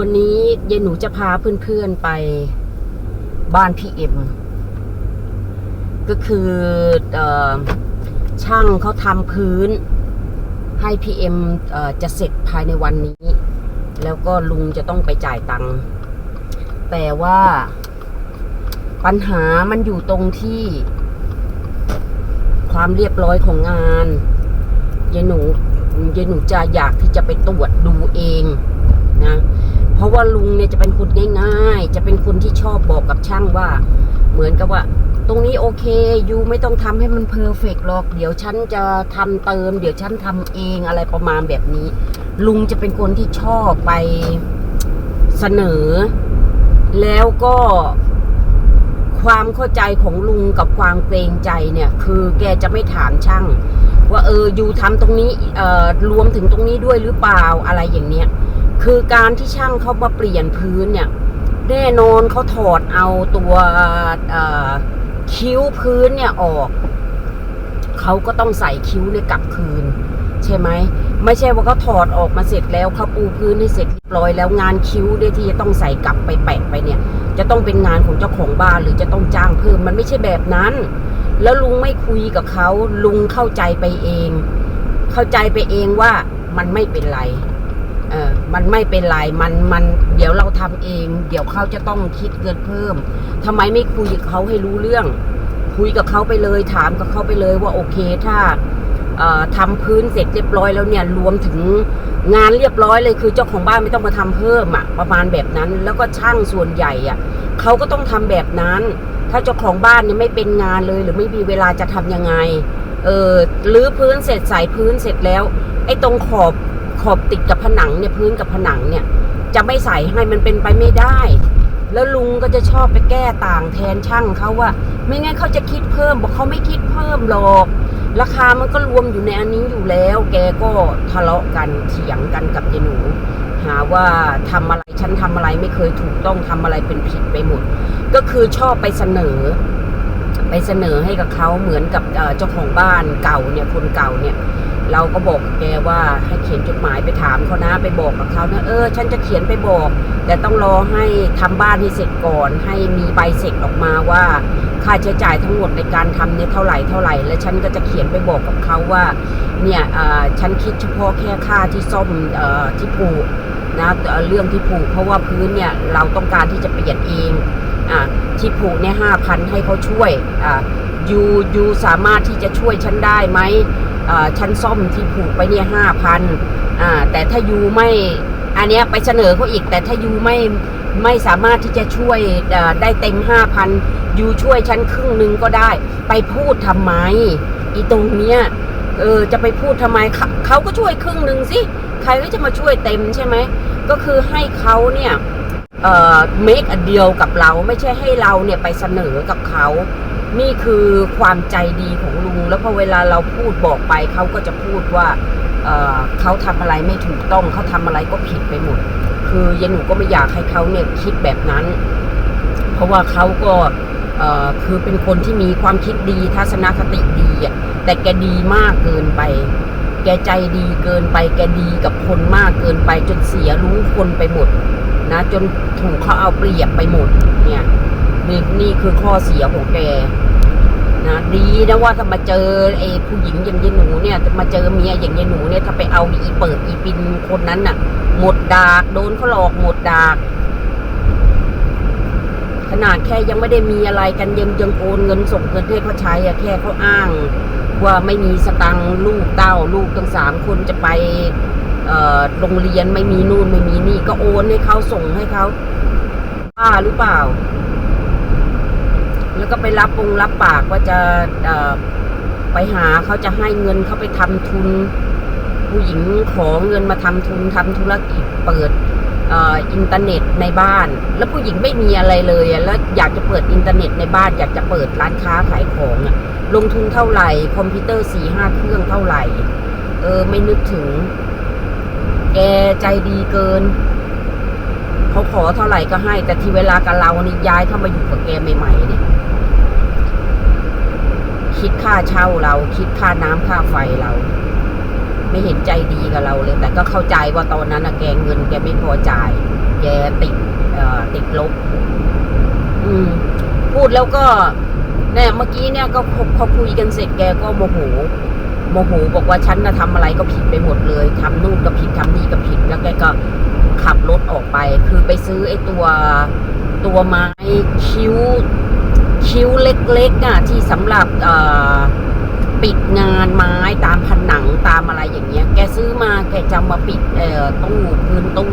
วันนี้ยายหนูจะพาเพื่อนๆไปบ้านพี่เอ็ม ก็คืออช่างเขาทำพื้น ให้พี่เอ็มจะเสร็จภายในวันนี้ แล้วก็ลุงจะต้องไปจ่ายตังค์แต่ว่าปัญหามันอยู่ตรงที่ ความเรียบร้อยของงานยายหนูยายหนูจะอยากที่จะไปตรวจดูเองนะ ราะว่าลุงเนี่ยจะเป็นคนง่ายๆ จะเป็นคนที่ชอบบอกกับช่างว่า เหมือนกับว่า ตรงนี้โอเคยูไม่ต้องทำให้มันเพอร์เฟกหรอก เดี๋ยวฉันจะทำเติม เดี๋ยวฉันทำเองอะไรประมาณแบบนี้ ลุงจะเป็นคนที่ชอบไปเสนอ แล้วก็ความเข้าใจของลุงกับความเกรงใจเนี่ย คือแกจะไม่ถามช่าง ว่าเออยูทำตรงนี้เอ่อรวมถึงตรงนี้ด้วยหรือเปล่าอะไรอย่างเนี้ย คือการที่ช่างเขามาเปลี่ยนพื้นเนี่ย แน่นอนเขาถอดเอาตัวคิ้วพื้นเนี่ยออกเขาก็ต้องใส่คิ้วเนี่ยกลับคืน ใช่ไหมไม่ใช่ว่าเขาถอดออกมาเสร็จแล้วเขาปูพื้นให้เสร็จเรียบร้อยแล้วงานคิ้วเนี่ยที่จะต้องใส่กลับไปแปะไปเนี่ย จะต้องเป็นงานของเจ้าของบ้านหรือจะต้องจ้างเพิ่มมันไม่ใช่แบบนั้น แล้วลุงไม่คุยกับเขาลุงเข้าใจไปเอง เข้าใจไปเองว่ามันไม่เป็นไร เออมันไม่เป็นไรมันมันเดี๋ยวเราทำเอง เดี๋ยวเขาจะต้องคิดเงินเพิ่มทำไมไม่คุยกับเขาให้รู้เรื่อง คุยกับเขาไปเลยถามกับเขาไปเลยว่าโอเคถ้าเอ่อทำพื้นเสร็จเรียบร้อยแล้วเนี่ยรวมถึงงานเรียบร้อยเลยคือเจ้าของบ้านไม่ต้องมาทำเพิ่มอะประมาณแบบนั้น แล้วก็ช่างส่วนใหญ่อะเขาก็ต้องทำแบบนั้น ถ้าเจ้าของบ้านเนี่ยไม่เป็นงานเลย หรือไม่มีเวลาจะทำยังไงเออรื้อพื้นเสร็จใส่พื้นเสร็จแล้ว ไอ้ตรงขอบ ขอบติดกับผนังเนี่ยพื้นกับผนังเนี่ย จะไม่ใส่ให้มันเป็นไปไม่ได้ แล้วลุงก็จะชอบไปแก้ต่างแทนช่างเขาว่า ไม่งั้นเขาจะคิดเพิ่มบอกเขาไม่คิดเพิ่มหรอกราคามันก็รวมอยู่ในอันนี้อยู่แล้ว แกก็ทะเลาะกันเถียงกันกับยายหนู หาว่าทำอะไรฉันทำอะไรไม่เคยถูกต้องทำอะไรเป็นผิดไปหมด ก็คือชอบไปเสนอ ไปเสนอให้กับเขาเหมือนกับเจ้าของบ้านเก่าเนี่ยคนเก่าเนี่ยเราก็บอกแกว่าให้เขียนจดหมายไปถามเขานะไปบอกกับเขานะเออฉันจะเขียนไปบอก แต่ต้องรอให้ทำบ้านให้เสร็จก่อน ให้มีใบเสร็จออกมาว่า ค่าใช้จ่ายทั้งหมดในการทำเนี่ยเท่าไหร่เท่าไหร่ แล้วฉันก็จะเขียนไปบอกกับเขาว่าเนี่ยฉันคิดเฉพาะแค่ค่าที่ซ่อมออที่ผู นะเรื่องที่ผูกเพราะว่าพื้นเนี่ยเราต้องการที่จะเปลี่ยนเองอะที่ผูกเนี่ยห้าพันให้เขาช่วยอะยูยูสามารถที่จะช่วยฉันได้ไหมเอ่อชั้นซ่อมที่ผูกไปเนี่ยห้าพันอ่าแต่ถ้ายูไม่อันเนี้ยไปเสนอเขาอีก แต่ถ้ายูไม่ไม่สามารถที่จะช่วยได้เต็มห้าพันยูช่วยชั้นครึ่งหนึ่งก็ได้ ไปพูดทำไม อีตรงเนี้ยเออจะไปพูดทำไมเขาเขาก็ช่วยครึ่งหนึ่งสิ ใครก็จะมาช่วยเต็มใช่ไหม ก็คือให้เขาเนี่ยเอ่อ make a deal กับเราไม่ใช่ให้เราเนี่ยไปเสนอกับเขา นี่คือความใจดีของลุง แล้วพอเวลาเราพูดบอกไปเขาก็จะพูดว่าเอ่อเขาทำอะไรไม่ถูกต้องเขาทำอะไรก็ผิดไปหมด คือยายหนูก็ไม่อยากให้เขาเนี่ยคิดแบบนั้น เพราะว่าเขาก็คือเป็นคนที่มีความคิดดีทัศนคติดีอะแต่แกดีมากเกินไป แกใจดีเกินไปแกดีกับคนมากเกินไปจนเสียรู้คนไปหมด นะ จนถูกเขาเอาเปรียบไปหมด เนี่ยนี่นี่คือข้อเสียของแกนะดีนะว่าถ้ามาเจอไอ้ผู้หญิงอย่างยายหนูเนี่ยมาเจอเมียอย่างยายหนูเนี่ยถ้าไปเอาอีเปิดอีปินคนนั้นน่ะ หมดดากโดนเขาหลอกหมดดากขนาดแค่ยังไม่ได้มีอะไรกันยังยังโอนเงินส่งเงินให้เขาใช้อะแค่เขาอ้าง ว่าไม่มีสตังลูกเต้าลูกทั้งสามคนจะไปโรงเรียนไม่มีนู่นไม่มีนี่ ก็โอนให้เขาส่งให้เขาบ้าหรือเปล่า แล้วก็ไปรับปงรับปากว่าจะไปหาเขาจะให้เงินเขาไปทำทุน ผู้หญิงขอเงินมาทำทุนทำธุรกิจเปิด อินเทอร์เน็ตในบ้าน แล้วผู้หญิงไม่มีอะไรเลยแล้วอยากจะเปิดอินเทอร์เน็ตในบ้าน อยากจะเปิดร้านค้าขายของลงทุนเท่าไหร่ คอมพิวเตอร์สี่ห้าเครื่องเท่าไหร่ เออ ไม่นึกถึง แกใจดีเกินเขาขอเท่าไหร่ก็ให้ แต่ที่เวลากับเรานี่ย้ายเข้ามาอยู่กับแกใหม่ๆเนี่ยคิดค่าเช่าเรา คิดค่าน้ำค่าไฟเรา ไม่เห็นใจดีกับเราเลย แต่ก็เข้าใจว่าตอนนั้นนะแกเงินแกไม่พอจ่าย แกติดอ่อติดลบ อืม พูดแล้วก็เนี่ยเมื่อกี้เนี่ยก็พอคุยกันเสร็จแกก็โมโหโมโหบอกว่าฉันนะทำอะไรก็ผิดไปหมดเลยทำนู่นก็ผิดทำนี่ก็ผิด แล้วแกก็ขับรถออกไป คือไปซื้อไอ้ตัวตัวไม้คิ้วคิ้วเล็กๆอะที่สำหรับเอ่อ ปิดงานไม้ตามผนังตามอะไรอย่างเงี้ย แกซื้อมาแกจะเอามาปิดเอ่อตู้พื้นตู้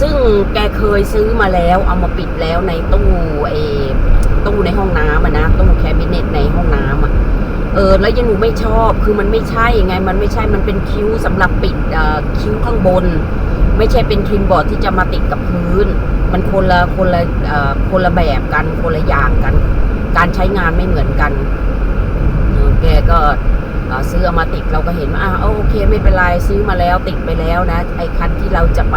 ซึ่งแกเคยซื้อมาแล้วเอามาปิดแล้วในตู้ไอ้ตู้ในห้องน้ำอะนะตู้แคบิเนตในห้องน้ำอะเออแล้วยังหนูไม่ชอบคือมันไม่ใช่ไง มันไม่ใช่มันเป็นคิ้วสำหรับปิดเอ่อคิ้วข้างบน ไม่ใช่เป็นทริมบอร์ดที่จะมาติดกับพื้น มันคนละคนละคนละแบบกันคนละอย่างกัน การใช้งานไม่เหมือนกัน แกก็ซื้อเอามาติดเราก็เห็นว่าอ้าโอเคไม่เป็นไรซื้อมาแล้วติดไปแล้วนะ ไอ้คันที่เราจะไป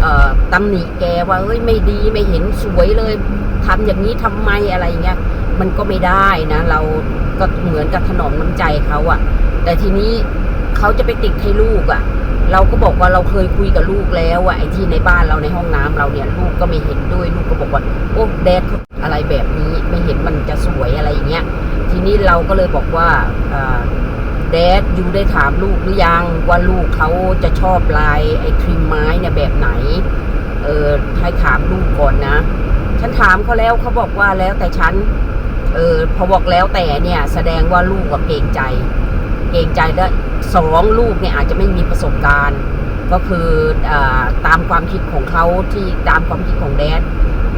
เอ่อตำหนิแกว่าเฮ้ยไม่ดีไม่เห็นสวยเลยทำอย่างนี้ทำไมอะไรเงี้ยมันก็ไม่ได้นะ เราก็เหมือนกับถนอมน้ำใจเขาอะแต่ทีนี้เขาจะไปติดให้ลูกอะ เราก็บอกว่าเราเคยคุยกับลูกแล้วอะไอ้ที่ในบ้านเราในห้องน้ำเราเนี่ยลูกก็ไม่เห็นด้วยลูกก็บอกว่าโอ้แดดอะไรแบบนี้ไม่เห็นมันจะสวยอะไรอย่างเงี้ยทีนี้เราก็เลยบอกว่าแดดยูได้ถามลูกหรือยังว่าลูกเขาจะชอบลายไอ้ครีมไม้เนี่ยแบบไหนเออให้ถามลูกก่อนนะ ฉันถามเขาแล้วเขาบอกว่าแล้วแต่ฉันเออพอบอกแล้วแต่เนี่ย แสดงว่าลูกก็เกรงใจ เกรงใจแล้วสองลูกเนี่ยอาจจะไม่มีประสบการณ์ ก็คืออตามความคิดของเขาที่ตามความคิดของแดด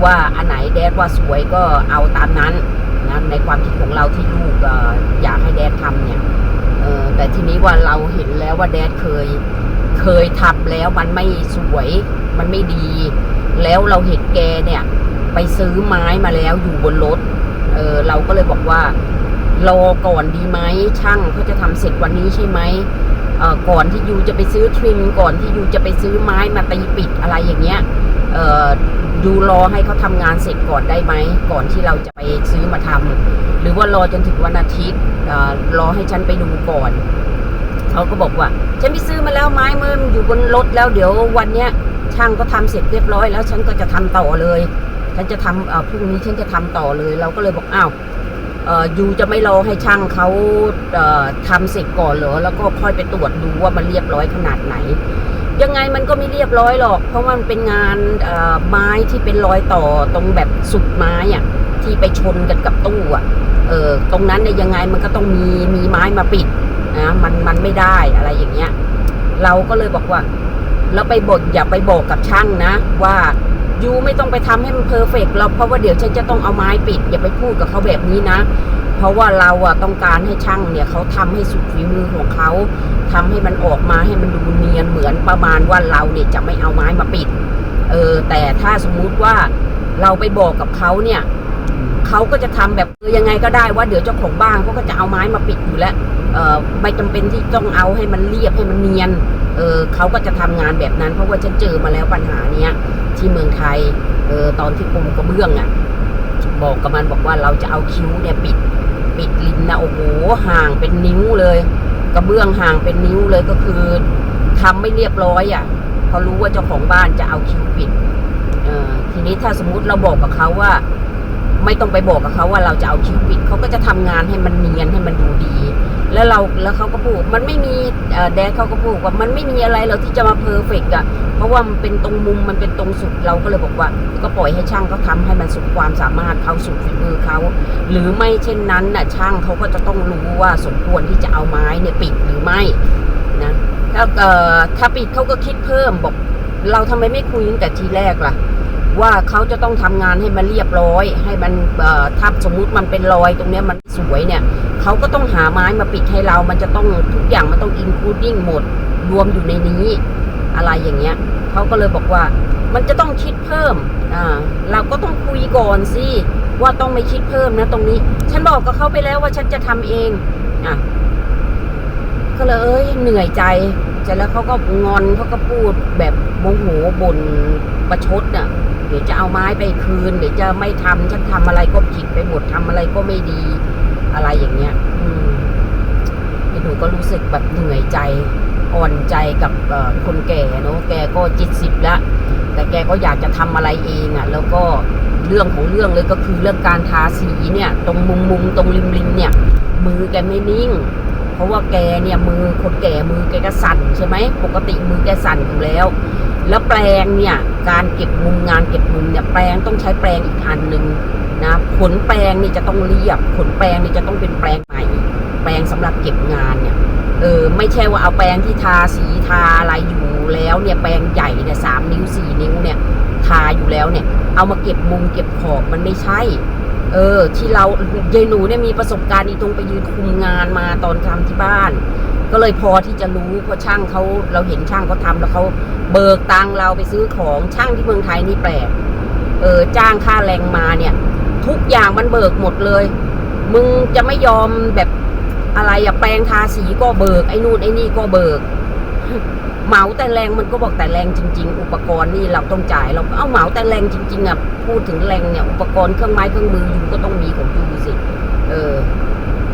ว่าอันไหนแดดว่าสวยก็เอาตามนั้นนะในความคิดของเราที่ลูกออยากให้แดดทำเนี่ยแต่ทีนี้ว่าเราเห็นแล้วว่าแดดเคยเคยทำแล้วมันไม่สวยมันไม่ดี แล้วเราเห็นแกเนี่ย ไปซื้อไม้มาแล้วอยู่บนรถเออเราก็เลยบอกว่า รอก่อนดีไหมช่างเขาจะทำเสร็จวันนี้ใช่ไหมก่อนที่ยูจะไปซื้อทริมก่อนที่ยูจะไปซื้อไม้มาตีปิดอะไรอย่างเงี้ยเอ่อดูรอให้เขาทำงานเสร็จก่อนได้ไหมก่อนที่เราจะไปซื้อมาทำหรือว่ารอจนถึงวันอาทิตย์เอ่อรอให้ฉันไปดูก่อนเขาก็บอกว่า ฉันไปซื้อมาแล้วไม้เมื่อมันอยู่บนรถแล้วเดี๋ยววันเนี้ยช่างก็ทำเสร็จเรียบร้อยแล้วฉันก็จะทำต่อเลย ฉันจะทำพรุ่งนี้ฉันจะทำต่อเลย เราก็เลยบอกอ้าว ยูจะไม่รอให้ช่างเขาเอ่อทำเสร็จก่อนเหรอแล้วก็ค่อยไปตรวจดูว่ามันเรียบร้อยขนาดไหน ยังไงมันก็ไม่เรียบร้อยหรอก เพราะมันเป็นงานไม้ที่เป็นรอยต่อตรงแบบสุดไม้อะที่ไปชนกันกับตู้อะเออตรงนั้นเนี่ยยังไงมันก็ต้องมีมีไม้มาปิดนะมันมันไม่ได้อะไรอย่างเงี้ย เราก็เลยบอกว่า แล้วไปบอกอย่าไปบอกกับช่างนะว่า ยูไม่ต้องไปทำให้มันเพอร์เฟกต์เราเพราะว่าเดี๋ยวฉันจะต้องเอาไม้ปิด อย่าไปพูดกับเขาแบบนี้นะ เพราะว่าเราอะต้องการให้ช่างเนี่ยเขาทำให้สุดฝีมือของเขาทำให้มันออกมาให้มันดูเนียนเหมือนประมาณว่าเราเนี่ยจะไม่เอาไม้มาปิด เออ แต่ถ้าสมมุติว่าเราไปบอกกับเขาเนี่ยเขาก็จะทำแบบเออยังไงก็ได้ว่าเดี๋ยวเจ้าของบ้านเขาก็จะเอาไม้มาปิดอยู่แล้วเออไม่จำเป็นที่ต้องเอาให้มันเรียบให้มันเนียนเออเขาก็จะทำงานแบบนั้น เพราะว่าฉันเจอมาแล้วปัญหาเนี้ย ที่เมืองไทยเออตอนที่กรมกระเบื้องอะ่ะ บอกกับมันบอกว่าเราจะเอาคิ้วเนี่ยปิดปิดริมนะโอ้โหห่างเป็นนิ้วเลย กระเบื้องห่างเป็นนิ้วเลยก็คือทำไม่เรียบร้อยอะ่ะเพรารู้ว่าเจ้าของบ้านจะเอาคิ้วปิดเออทีนี้ถ้าสมมุติเราบอกกับเขาว่า ไม่ต้องไปบอกกับเขาว่าเราจะเอาคิ้วปิดเขาก็จะทำงานให้มันเนียนให้มันดูดี แล้วเราแล้วเขาก็พูดมันไม่มีแดดเขาก็พูดว่ามันไม่มีอะไรเราที่จะมาเพอร์เฟกต์อะเพราะว่ามันเป็นตรงมุมมันเป็นตรงสุดเราก็เลยบอกว่า ก็ปล่อยให้ช่างเขาทำให้มันสุดความสามารถเขาสุดฝีมือเขาหรือไม่เช่นนั้นน่ะช่างเขาก็จะต้องรู้ว่าสมควรที่จะเอาไม้เนี่ยปิดหรือไม่นะถ้าเอ่อถ้าปิดเขาก็คิดเพิ่มบอก เราทำไมไม่คุยตั้งแต่ทีแรกล่ะ ว่าเขาจะต้องทำงานให้มันเรียบร้อย ให้มันถ้าสมมุติมันเป็นรอยตรงนี้มันสวยเนี่ยเขาก็ต้องหาไม้มาปิดให้เรา มันจะต้องทุกอย่างมันต้องอินคลูดิ้งหมดรวมอยู่ในนี้อะไรอย่างเงี้ยเขาก็เลยบอกว่ามันจะต้องคิดเพิ่มอ่าเราก็ต้องคุยก่อนสิว่าต้องไม่คิดเพิ่มนะตรงนี้ ฉันบอกกับเขาไปแล้วว่าฉันจะทำเองอะ ก็เลยเอ้ยเหนื่อยใจเสร็จแล้วเขาก็งอนเขาก็พูดแบบโมโหบ่นประชดน่ะเดี๋ยวจะเอาไม้ไปคืนเดี๋ยวจะไม่ทำฉันทำอะไรก็ผิดไปหมดทำอะไรก็ไม่ดีอะไรอย่างเงี้ย อืมหนูก็รู้สึกแบบเหนื่อยใจอ่อนใจกับคนแก่เนอะแกก็จิตสิบแล้วแต่แกก็อยากจะทำอะไรเองอะ่ะ แล้วก็เรื่องของเรื่องเลยก็คือเรื่องการทาสีเนี่ย ตรงมุมมุมๆตรงริมริมๆเนี่ย มือแกไม่นิ่ง เพราะว่าแกเนี่ยมือคนแก่มือแกก็สั่นใช่ไหมปกติมือแกสั่นอยู่แล้ว แล้วแปลงเนี่ยการเก็บมุมงานเก็บมุมเนี่ยแปลงต้องใช้แปลงอีกอันหนึ่งนะขนแปลงนี่จะต้องเรียบขนแปลงนี่จะต้องเป็นแปลงใหม่แปลงสำหรับเก็บงานเนี่ยเออไม่ใช่ว่าเอาแปลงที่ทาสีทาอะไรอยู่แล้วเนี่ยแปลงใหญ่เนี่ยสามนิ้วสี่นิ้วเนี่ยทาอยู่แล้วเนี่ยเอามาเก็บมุมเก็บขอบมันไม่ใช่ เออ ที่เรายายหนูเนี่ยมีประสบการณ์อีตรงไปยืนคุมงานมาตอนทำที่บ้าน ก็เลยพอที่จะรู้เพราะช่างเขาเราเห็นช่างเขาทำแล้วเขาเบิกตังเราไปซื้อของช่างที่เมืองไทยนี่แปลกเออจ้างค่าแรงมาเนี่ย ทุกอย่างมันเบิกหมดเลย มึงจะไม่ยอมแบบอะไรอะแปลงทาสีก็เบิกไอ้นู่นไอ้นี่ก็เบิก เหมาแต่แรงมันก็บอกแต่แรงจริง ๆ อุปกรณ์นี่เราต้องจ่ายเราก็เอาเหมาแต่แรงจริง ๆอะพูดถึงแรงเนี่ยอุปกรณ์เครื่องไม้เครื่องมือยูก็ต้องมีของยูสิเออ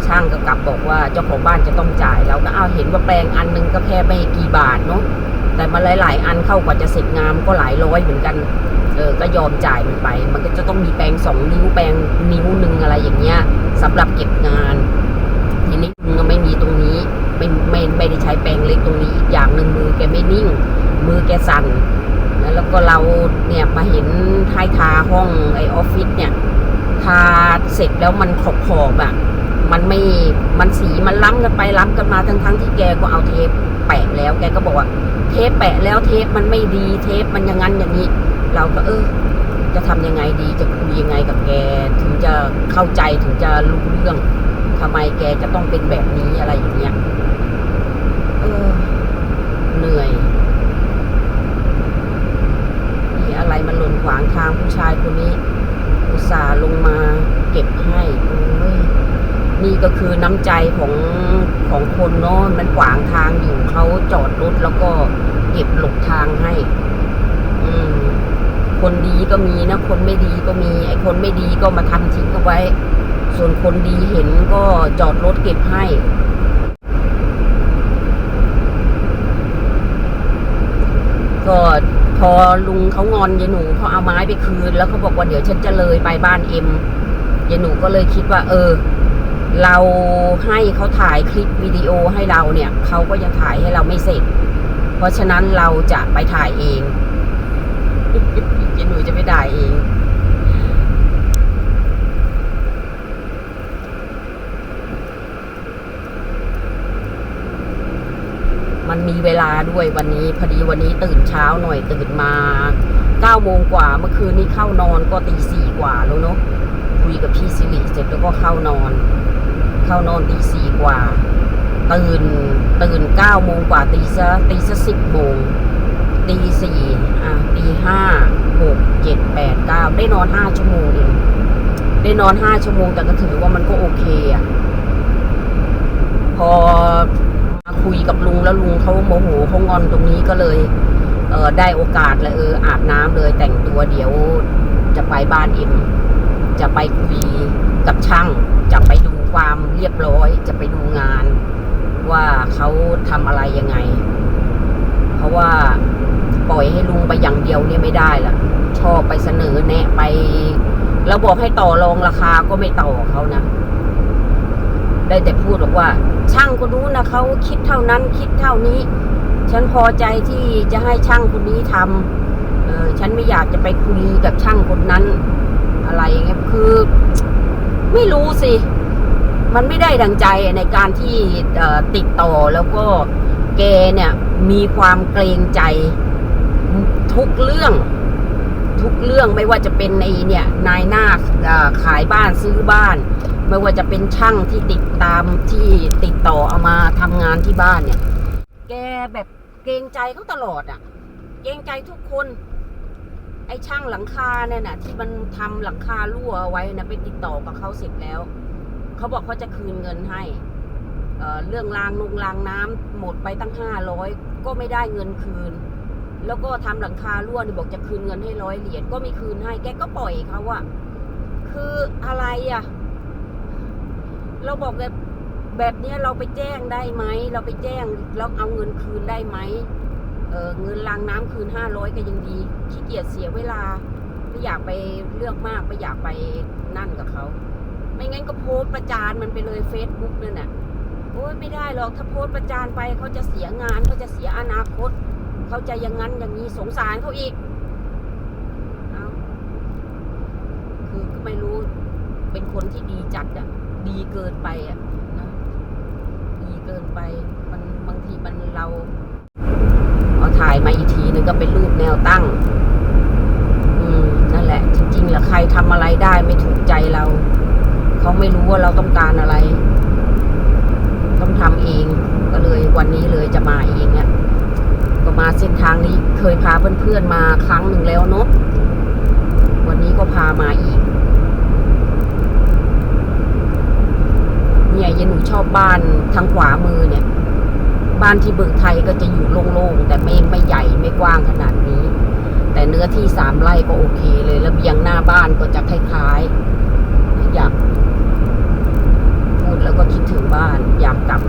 ช่างก็กลับบอกว่าเจ้าของบ้านจะต้องจ่ายเราก็เอาเห็นว่าแปลงอันหนึงก็แค่ไม่กี่บาทเนาะแต่มาหลาย ๆ อันเข้ากว่าจะเสร็จงามก็หลายร้อยเหมือนกันเออก็ยอมจ่ายมันไป มันก็จะต้องมีแปลงสองนิ้วแปลงนิ้วหนึ่งอะไรอย่างเงี้ยสำหรับเก็บงานทีนี้มึงก็ไม่มีตรงนี้ไม่ไม่ไม่ได้ใช้แปลงเล็กตรงนี้ หนึ่งมือแกไม่นิ่ง มือแกสั่นแล้วก็เราเนี่ยมาเห็นท้ายทาห้องไอออฟฟิศเนี่ยทาเสร็จแล้วมันขอบขอบอะมันไม่มันสีมันล้ำกันไปล้ำกันมาทั้งทั้งที่แกก็เอาเทปแปะแล้ว แกก็บอกว่า เทปแปะแล้วเทปมันไม่ดีเทปมันอย่างนั้นอย่างนี้ เราก็เออ จะทำยังไงดีจะคุยยังไงกับแก ถึงจะเข้าใจถึงจะรู้เรื่องทำไมแกจะต้องเป็นแบบนี้อะไรอย่างเงี้ยเออ เหนื่อย มีอะไรมันหล่นขวางทางผู้ชายคนนี้ อุตส่าห์ลงมาเก็บให้โอ้ยนี่ก็คือน้ำใจของของคนเนาะมันขวางทางอยู่เขาจอดรถแล้วก็เก็บหลบทางให้ อืม คนดีก็มีนะ คนไม่ดีก็มี ไอ้คนไม่ดีก็มาทำทิ้งเอาไว้ ส่วนคนดีเห็นก็จอดรถเก็บให้ ก็ พอลุงเขางอนยายหนูเขาเอาไม้ไปคืน แล้วเขาบอกว่าเดี๋ยวฉันจะเลยไปบ้านเอ็มยายหนูก็เลยคิดว่า เออ เราให้เขาถ่ายคลิปวิดีโอให้เราเนี่ยเขาก็ยังถ่ายให้เราไม่เสร็จ เพราะฉะนั้นเราจะไปถ่ายเองยายหนูจะไปถ่ายเอง มันมี เวลาด้วยวันนี้พอดีวันนี้ตื่นเช้าหน่อยตื่นมาเก้าโมงกว่าเมื่อคืนนี้เข้านอนก็ตีสี่กว่าแล้วเนาะคุยกับพี่สิริเสร็จแล้วก็เข้านอน เข้านอนตีสี่กว่า ตื่นตื่นเก้าโมงกว่าตีซะตีซะสิบโมงตีสี่อะตีห้าหกเจ็ดแปดเก้าได้นอนห้าชั่วโมงเองได้นอนห้าชั่วโมงแต่ก็ถือว่ามันก็โอเคอะพอ คุยกับลุงแล้วลุงเขาโมโหเขางอนตรงนี้ก็เลยเออได้โอกาสเลยเอออาบน้ำเลยแต่งตัวเดี๋ยวจะไปบ้านเอ็มจะไปคุยกับช่าง จะไปดูความเรียบร้อย จะไปดูงาน ว่าเขาทำอะไรยังไง เพราะว่าปล่อยให้ลุงไปอย่างเดียวเนี่ยไม่ได้ล่ะชอบไปเสนอแนะไป แล้วบอกให้ต่อรองราคาก็ไม่ต่อเขานะ ได้แต่พูดบอกว่า ช่างคนนู้นนะเขาคิดเท่านั้นคิดเท่านี้ ฉันพอใจที่จะให้ช่างคนนี้ทำเออฉันไม่อยากจะไปคุยกับช่างคนนั้น อะไรเงี้ยคือ ไม่รู้สิ มันไม่ได้ดังใจในการที่ติดต่อแล้วก็แกเนี่ยมีความเกรงใจ ทุกเรื่อง ทุกเรื่องไม่ว่าจะเป็นในเนี่ยนายหน้าขายบ้านซื้อบ้าน ไม่ว่าจะเป็นช่างที่ติดตามที่ติดต่อเอามาทำงานที่บ้านเนี่ย แกแบบเกรงใจเขาตลอดอะ่ะ เกรงใจทุกคน ไอ้ช่างหลังคาเนี่ยนะที่มันทำหลังคารั่วเอาไว้นะไปติดต่อกับเขาเสร็จแล้ว เขาบอกเขาจะคืนเงินให้เเรื่องรางนุงรางน้ำหมดไปตั้งห้าร้อยก็ไม่ได้เงินคืน แล้วก็ทำหลังคารั่วนี่บอกจะคืนเงินให้ร้อยเหรียญก็ไม่คืนให้ แกก็ปล่อยเขาอะคืออะไรอะ เราบอกแบบแบบนี้เราไปแจ้งได้ไหม เราไปแจ้งแล้วเอาเงินคืนได้ไหมเเงินรางน้ำคืนห้าร้อยก็ยังดีขี้เกียจเสียเวลา ไม่อยากไปเลือกมากไม่อยากไปนั่นกับเขา ไม่งั้นก็โพสประจานมันไปเลยเฟซบุ๊กนั่นน่ะโอ้ยไม่ได้หรอกถ้าโพสประจานไปเขาจะเสียงานเขาจะเสียอนาคตเขาจะอย่างนั้นอย่างนี้สงสารเขาอีกเอาคือก็ไม่รู้เป็นคนที่ดีจัดอะ ดีเกินไปอะนะดีเกินไปมันบางทีมันเราเอาถ่ายมาอีกทีนึงก็เป็นรูปแนวตั้ง อืมนั่นแหละ จริงๆแล้วใครทำอะไรได้ไม่ถูกใจเรา เขาไม่รู้ว่าเราต้องการอะไร ต้องทำเองก็เลยวันนี้เลยจะมาเองเนี่ยก็มาเส้นทางนี้เคยพาเพื่อนๆมาครั้งหนึ่งแล้วเนาะวันนี้ก็พามาอีก เนี่ยยันหนูชอบบ้านทางขวามือเนี่ย บ้านที่เมืองไทยก็จะอยู่โล่งๆแต่ไม่ไม่ใหญ่ไม่กว้างขนาดนี้ แต่เนื้อที่สามไร่ก็โอเคเลยระเบียงหน้าบ้านก็จะคล้ายๆอยากพูดแล้วก็คิดถึงบ้าน อยากกลับ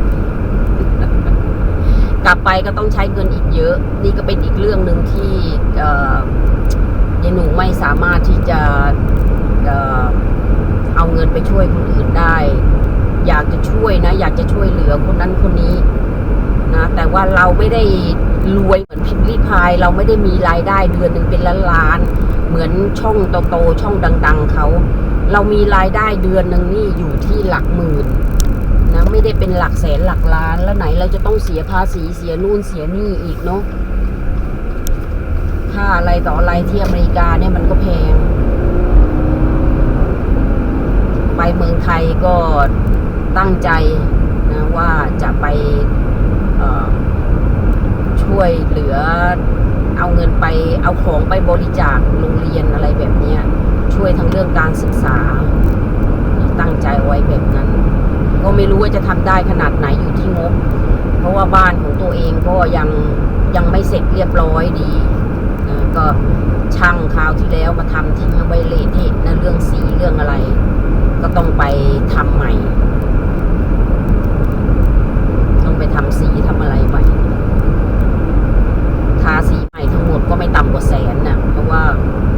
กลับไปก็ต้องใช้เงินอีกเยอะ นี่ก็เป็นอีกเรื่องหนึ่งที่เยายหนูไม่สามารถที่จะเอาเงินไปช่วยคนอื่นได้ อยากจะช่วยนะ อยากจะช่วยเหลือคนนั้นคนนี้นะแต่ว่าเราไม่ได้รวยเหมือนพิมพ์รีพาย เราไม่ได้มีรายได้เดือนหนึ่งเป็นล้านล้าน เหมือนช่องโตๆช่องดัง ๆเขาเรามีรายได้เดือนหนึ่งนี่อยู่ที่หลักหมื่นนะไม่ได้เป็นหลักแสนหลักล้านแล้วไหนเราจะต้องเสียภาษีเสียนู่นเสียนี่อีกเนาะค่าอะไรต่ออะไรที่อเมริกาเนี่ยมันก็แพง ไปเมืองไทยก็ ตั้งใจนะว่าจะไปช่วยเหลือเอาเงินไปเอาของไปบริจาคโรงเรียนอะไรแบบนี้ช่วยทั้งเรื่องการศึกษา ตั้งใจไว้แบบนั้น ก็ไม่รู้ว่าจะทำได้ขนาดไหนอยู่ที่งบ เพราะว่าบ้านของตัวเองก็ยังยังไม่เสร็จเรียบร้อยดีนะก็ช่างคราวที่แล้วมาทำทิ้งเอาไว้เละเทะนะเรื่องสีเรื่องอะไร ก็ต้องไปทำใหม่ ต้องไป ทำสีทำอะไรใหม่ทาสีใหม่ทั้งหมดก็ไม่ต่ำกว่าแสนนะเพราะว่า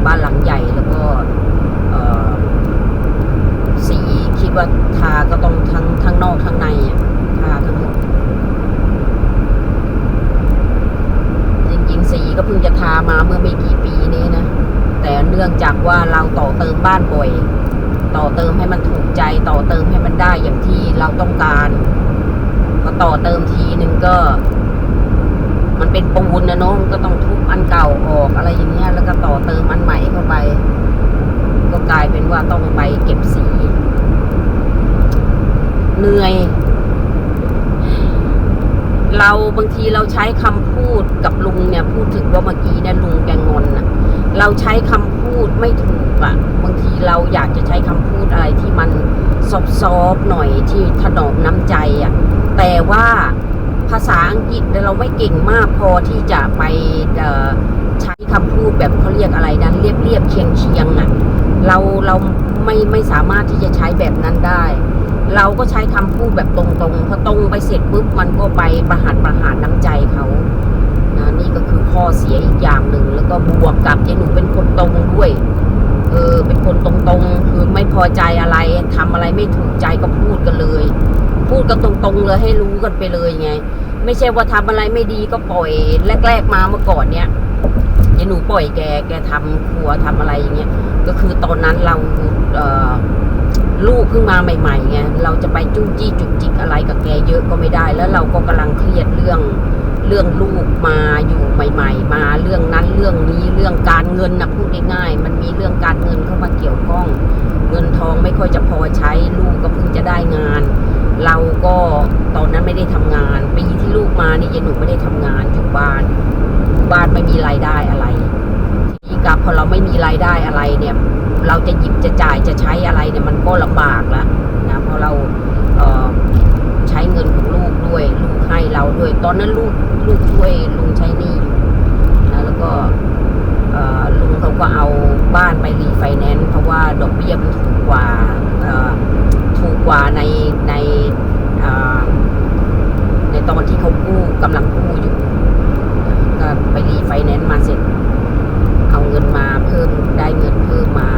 บ้านหลังใหญ่แล้วก็สีคิดว่าทาก็ต้องทั้งทั้งนอกทั้งในอะทาทั้งหมดจริงๆสีก็เพิ่งจะทามาเมื่อไม่กี่ปีนี้นะแต่เนื่องจากว่าเราต่อเติมบ้านบ่อย ต่อเติมให้มันถูกใจต่อเติมให้มันได้อย่างที่เราต้องการ พอต่อเติมทีหนึ่งก็ มันเป็นปูนนะนาะมันก็ต้องทุบอันเก่าออกอะไรอย่างเงี้ยแล้วก็ต่อเติมอันใหม่เข้าไป ก็กลายเป็นว่าต้องไปเก็บสี เหนื่อย เราบางทีเราใช้คำพูดกับลุงเนี่ยพูดถึงว่าเมื่อกี้เนี่ยลุงแกงอนนะเราใช้คำพูดไม่ถูกอะบางทีเราอยากจะใช้คำพูดอะไรที่มันซอฟๆหน่อยที่ถนอมน้ำใจอะ แต่ว่าภาษาอังกฤษเราไม่เก่งมากพอที่จะไปใช้คำพูดแบบเขาเรียกอะไรนั้นเรียบเรียบเคียงเคียงๆอะเราเราไม่ไม่สามารถที่จะใช้แบบนั้นได้ เราก็ใช้คำพูดแบบตรงๆพอตรงไปเสร็จปุ๊บมันก็ไปประหารประหารน้ำใจเขานะนี่ก็คือข้อเสียอีกอย่างหนึ่งแล้วก็บวกกับเจ๊หนูเป็นคนตรงด้วยเออเป็นคนตรงๆ คือไม่พอใจอะไรทำอะไรไม่ถูกใจก็พูดกันเลย พูดกันตรงๆเลยให้รู้กันไปเลยไง ไม่ใช่ว่าทำอะไรไม่ดีก็ปล่อยแรก ๆ มาเมื่อก่อนเนี้ยเจ๊หนูปล่อยแกแกทำครัวทำอะไรอย่างเงี้ยก็คือตอนนั้นเราเลูกเพิ่งมาใหม่ๆไงเราจะไปจู้จี้จุกจิกอะไรกับแกเยอะก็ไม่ได้ แล้วเราก็กำลังเครียดเรื่องเรื่องลูกมาอยู่ใหม่ ๆ มาเรื่องนั้นเรื่องนี้เรื่องการเงินนะพูดง่ายๆมันมีเรื่องการเงินเข้ามาเกี่ยวข้อง เงินทองไม่ค่อยจะพอใช้ลูกก็เพิ่งจะได้งาน เราก็ตอนนั้นไม่ได้ทำงานปีที่ลูกมานี่ยายหนูไม่ได้ทำงานอยู่บ้าน บ้านไม่มีรายได้อะไร ทีนี้กับพอเราไม่มีรายได้อะไรเนี่ย เราจะหยิบจะจ่ายจะใช้อะไรเนี่ยมันก็ลำบากแล้วนะเพราะเราเออใช้เงินของลูกด้วยลูกให้เราด้วย ตอนนั้นลูกลูกช่วยลุงใช้นี้อยู่นะแล้วก็ลุงเขาก็เอาบ้านไปรีไฟแนนซ์เพราะว่าดอกเบี้ยมันถูกกว่า ถูกกว่าในในในตอนที่เขากู้กำลังกู้อยู่ก็ไปรีไฟแนนซ์มาเสร็จ เอาเงินมาเพิ่มได้เงินเพิ่มมา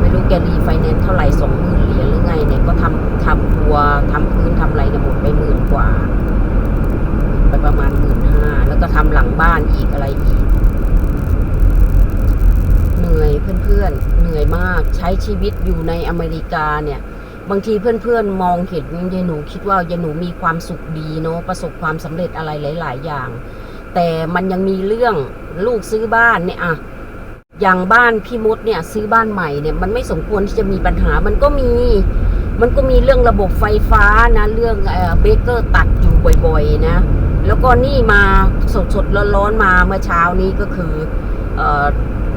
ไม่รู้แกรีไฟแนนซ์เท่าไหร่สองหมื่นเหรียญหรือไงเนี่ยก็ทำทำครัวทำพื้นทำไรเนี่ยหมดไปหมื่นกว่า ไปประมาณหมื่นห้าแล้วก็ทำหลังบ้านอีกอะไรอีกเหนื่อยเพื่อนๆเหนื่อยมากใช้ชีวิตอยู่ในอเมริกาเนี่ย บางทีเพื่อนๆมองเห็นยายหนูคิดว่ายายหนูมีความสุขดีเนาะประสบความสำเร็จอะไรหลาย ๆ อย่าง แต่มันยังมีเรื่องลูกซื้อบ้านเนี่ยอะอย่างบ้านพี่มดเนี่ยซื้อบ้านใหม่เนี่ยมันไม่สมควรที่จะมีปัญหา มันก็มี มันก็มีเรื่องระบบไฟฟ้านะเรื่องเบเกอร์ตัดอยู่บ่อยๆนะ แล้วก็นี่มาสดๆร้อนๆมาเมื่อเช้านี้ก็คือออ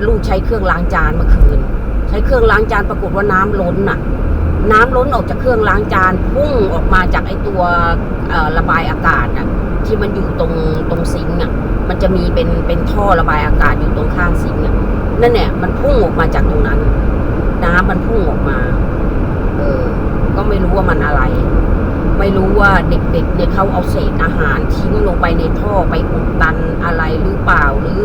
ลูกใช้เครื่องล้างจานเมื่อคืน ใช้เครื่องล้างจานปรากฏว่าน้ำล้นน่ะ น้ำล้นออกจากเครื่องล้างจานพุ่งออกมาจากไอตัวระบายอากาศอะที่มันอยู่ตรงตรงซิงค์อะมันจะมีเป็นเป็นท่อระบายอากาศอยู่ตรงข้างซิงค์อะนั่นเนี่ยมันพุ่งออกมาจากตรงนั้น น้ำมันพุ่งออกมา เออ ก็ไม่รู้ว่ามันอะไร ไม่รู้ว่าเด็กๆเนี่ยเขาเอาเศษอาหารทิ้งลงไปในท่อไปอุดตันอะไรหรือเปล่าหรือ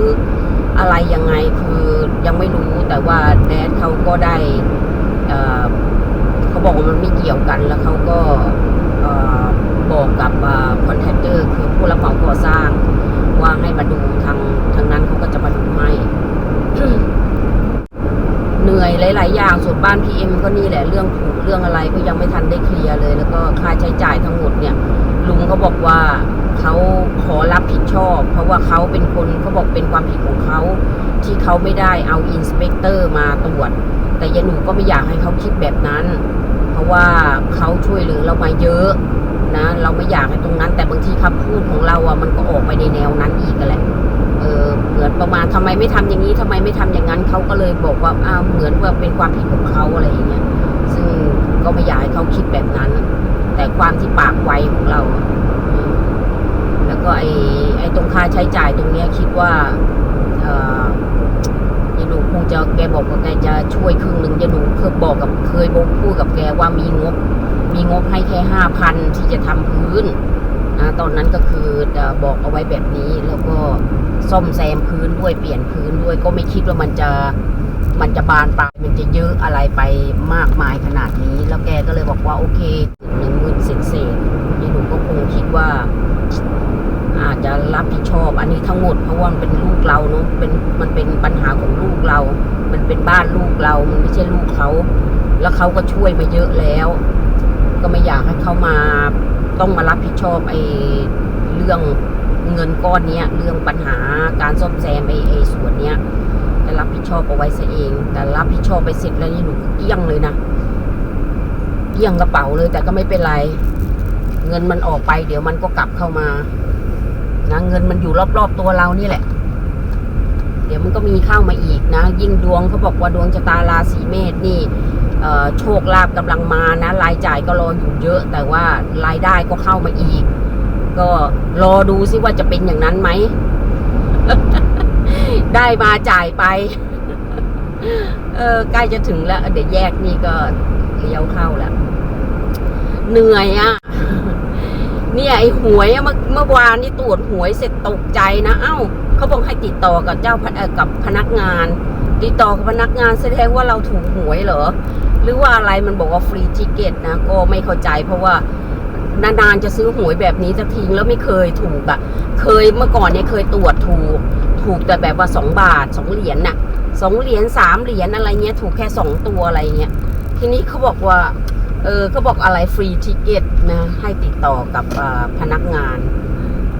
อะไรยังไงคือยังไม่รู้แต่ว่าแดดเขาก็ได้อ่า บอกว่ามันไม่เกี่ยวกันแล้วเขาก็บอกกับคอนแทคเตอร์คือผู้รับเหมาก่อสร้าง ว่าให้มาดูทางทางนั้นเขาก็จะมาดูให้เหนื่อยหลาย ๆ อย่างส่วนบ้านพีเอ็มก็นี่แหละเรื่องผูกเรื่องอะไรก็ยังไม่ทันได้เคลียร์เลย แล้วก็ค่าใช้จ่ายทั้งหมดเนี่ยลุงเขาบอกว่าเขาขอรับผิดชอบ เพราะว่าเขาเป็นคนเขาบอกเป็นความผิดของเขาที่เขาไม่ได้เอาอินสเปกเตอร์มาตรวจแต่ยายหนูก็ไม่อยากให้เขาคิดแบบนั้น ราะว่าเขาช่วยเหลือเรามาเยอะนะเราไม่อยากให้ตรงนั้น แต่บางทีคำพูดของเราอะมันก็ออกไปในแนวนั้นอีกแหละเออเหมือนประมาณทำไมไม่ทำอย่างนี้ทำไมไม่ทำอย่างนั้นเขาก็เลยบอกว่าอ้าวเหมือนว่าเป็นความผิดของเขาอะไรอย่างเงี้ยซึ่งก็ไม่อยากให้เขาคิดแบบนั้น แต่ความที่ปากไวของเรา แล้วก็ไอ้ไอ้ตรงค่าใช้จ่ายตรงเนี้ยคิดว่าเออ จะแกบอกว่าแกจะช่วยครึ่งหนึ่งยายหนูเคยบอกกับเคยบอกพูดกับแกว่ามีงบ มีงบให้แค่ห้าพันที่จะทำพื้นนะตอนนั้นก็คือบอกเอาไว้แบบนี้แล้วก็ซ่อมแซมพื้นด้วยเปลี่ยนพื้นด้วยก็ไม่คิดว่ามันจะมันจะบานปลายมันจะเยอะอะไรไปมากมายขนาดนี้ แล้วแกก็เลยบอกว่าโอเคหนึ่งหมื่นเศษเศษๆนี่หนูก็คงคิดว่า อาจจะรับผิดชอบอันนี้ทั้งหมดเพราะว่ามันเป็นลูกเราเนาะเป็นมันเป็นปัญหาของลูกเรา มันเป็นบ้านลูกเรา มันไม่ใช่ลูกเขา แล้วเขาก็ช่วยมาเยอะแล้ว ก็ไม่อยากให้เขามาต้องมารับผิดชอบไอ้เรื่องเงินก้อนเนี้ย เรื่องปัญหาการซ่อมแซมไอ้ไอ้ส่วนเนี้ยจะรับผิดชอบเอาไว้ซะเอง แต่รับผิดชอบไปเสร็จแล้วนี่หนูเกี้ยงเลยนะเกี้ยงกระเป๋าเลยแต่ก็ไม่เป็นไร เงินมันออกไป เดี๋ยวมันก็กลับเข้ามา นะเงินมันอยู่รอบๆตัวเรานี่แหละ เดี๋ยวมันก็มีเข้ามาอีกนะ ยิ่งดวงเขาบอกว่าดวงชะตาราศีเมษนี่โชคลาภกำลังมานะรายจ่ายก็รออยู่เยอะ แต่ว่ารายได้ก็เข้ามาอีก ก็รอดูซิว่าจะเป็นอย่างนั้นไหม ได้มาจ่ายไป เออใกล้จะถึงแล้ว เดี๋ยวแยกนี่ก็เลี้ยวเข้าแล้ว เหนื่อยอะ่ะ เนี่ยไอ้หวยเมื่อเมื่อวานนี่ตรวจหวยเสร็จตกใจนะเอ้าเขาบอกให้ติดต่อกับเจ้ากับพนักงาน ติดต่อกับพนักงานแสดงว่าเราถูกหวยเหรอหรือว่าอะไรมันบอกว่าฟรีทิเกตนะก็ไม่เข้าใจเพราะว่านานๆจะซื้อหวยแบบนี้จะทิ้งแล้วไม่เคยถูกอะ่ะ เคยเมื่อก่อนเนี่ยเคยตรวจถูก ถูกแต่แบบว่าสองบาทสองเหรียญน่ะสองเหรียญสามเหรียญอะไรเงี้ยถูกแค่สองตัวอะไรเงี้ยทีนี้เขาบอกว่า เออเขาบอกอะไรฟรีทิเกตนะ ให้ติดต่อกับพนักงาน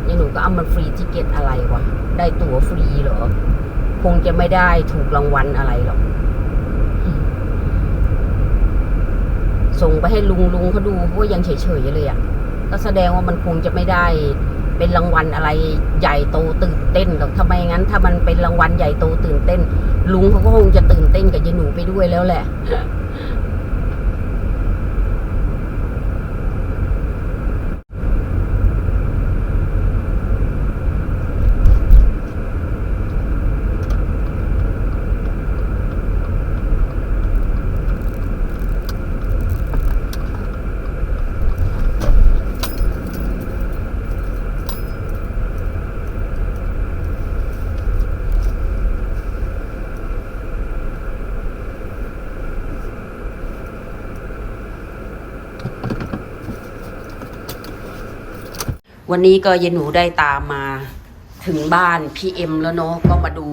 นี่หนูก็เอามันฟรีทิเกตอะไรวะ ได้ตั๋วฟรีเหรอ คงจะไม่ได้ถูกรางวัลอะไรหรอก ส่งไปให้ลุงลุงเขาดูเขายังเฉยๆเลยอะ่ะ ก็แสดงว่ามันคงจะไม่ได้เป็นรางวัลอะไรใหญ่โตตื่นเต้นหรอกทำไมงั้น ถ้ามันเป็นรางวัลใหญ่โตตื่นเต้น ลุงเขาก็คงจะตื่นเต้นกับยายหนูไปด้วยแล้วแหละ วันนี้ก็ยายหนูได้ตามมาถึงบ้านพี่เอ็มแล้วเนาะก็มาดู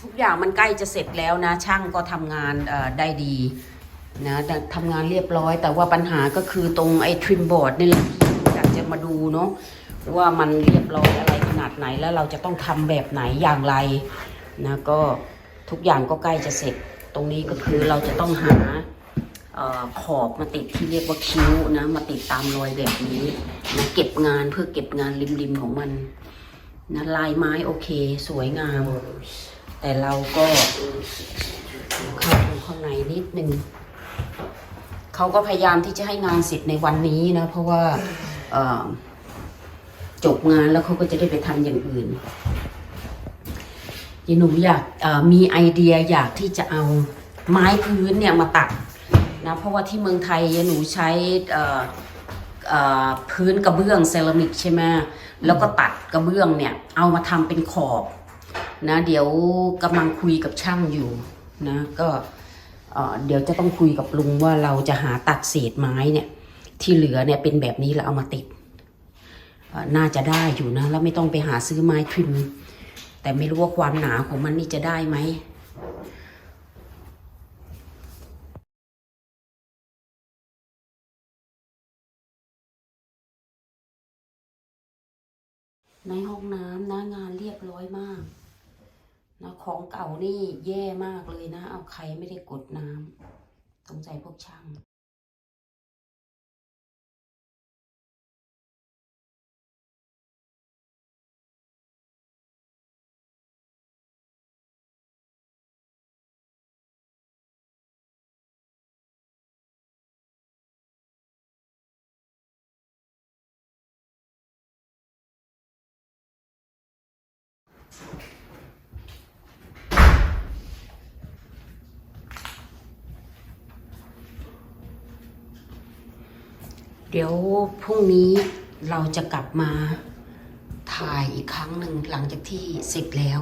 ทุกอย่างมันใกล้จะเสร็จแล้วนะ ช่างก็ทำงานได้ดีนะทำงานเรียบร้อย แต่ว่าปัญหาก็คือตรงไอ้ทริมบอร์ดนี่แหละที่อยากจะมาดูเนาะว่ามันเรียบร้อยอะไรขนาดไหนแล้วเราจะต้องทำแบบไหนอย่างไรนะก็ทุกอย่างก็ใกล้จะเสร็จ ตรงนี้ก็คือเราจะต้องหา ขอบมาติดที่เรียกว่าคิ้วนะมาติดตามรอยแบบนี้นะเก็บงานเพื่อเก็บงานริมๆของมันนะลายไม้โอเค สวยงาม แต่เราก็เข้าดูข้างในนิดนึงเขาก็พยายามที่จะให้งานเสร็จในวันนี้นะ เพราะว่าจบงานแล้วเขาก็จะได้ไปทำอย่างอื่นยายหนูอยากมีไอเดียอยากที่จะเอาไม้พื้นเนี่ยมาตัด นะเพราะว่าที่เมืองไทยหนูใช้พื้นกระเบื้องเซรามิกใช่ไหมแล้วก็ตัดกระเบื้องเนี่ยเอามาทำเป็นขอบนะเดี๋ยวกำลังคุยกับช่างอยู่นะก็เดี๋ยวจะต้องคุยกับลุงว่าเราจะหาตัดเศษไม้เนี่ยที่เหลือเนี่ยเป็นแบบนี้แล้วเอามาติดน่าจะได้อยู่นะ แล้วไม่ต้องไปหาซื้อไม้ทริมแต่ไม่รู้ว่าความหนาของมันนี่จะได้ไหม ในห้องน้ำนะงานเรียบร้อยมากนะของเก่านี่แย่มากเลยนะ เอาใครไม่ได้กดน้ำสงสัยพวกช่าง เดี๋ยวพรุ่งนี้เราจะกลับมาถ่ายอีกครั้งหนึ่งหลังจากที่เสร็จแล้ว